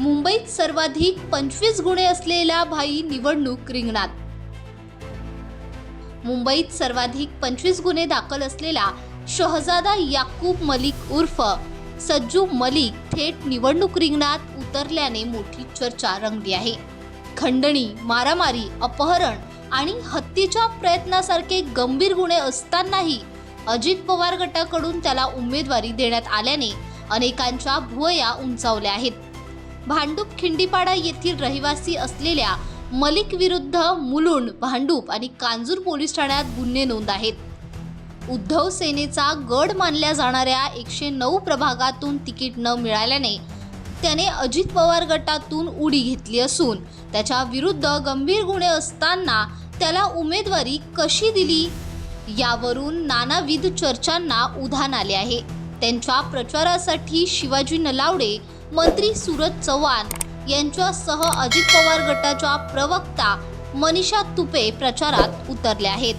मुंबईत सर्वाधिक पंचवीस गुन्हे असलेला भाई निवडणूक रिंगणात. मुंबईत सर्वाधिक पंचवीस गुन्हे दाखल असलेला शहजादा याकूब मलिक उर्फ सज्जू मलिक थेट निवडणूक रिंगणात उतरल्याने मोठी चर्चा रंगली आहे. खंडणी मारामारी अपहरण आणि हत्येच्या प्रयत्नासारखे गंभीर गुन्हे असतानाही अजित पवार गटाकडून त्याला उमेदवारी देण्यात आल्याने अनेकांच्या भुवया उंचावल्या आहेत. भांडूप खिंडीपाडा येथील रहिवासी असलेल्या मलिक विरुद्ध मुलुंड भांडूप आणि कांजूर पोलीस ठाण्यात गुन्हे नोंद आहेत. उद्धव सेनेचा गड मानल्या जाणाऱ्या एकशे नऊ प्रभागातून तिकीट न मिळाल्याने त्याने अजित पवार गटातून उडी घेतली असून त्याच्या विरुद्ध गंभीर गुन्हे असताना त्याला उमेदवारी कशी दिली यावरून नानाविध चर्चांना उधाण आले आहे. त्यांच्या प्रचारासाठी शिवाजी नलावडे मंत्री सूरज चव्हाण यांच्यासह अजित पवार गटाच्या प्रवक्ता मनीषा तुपे प्रचारात उतरल्या आहेत.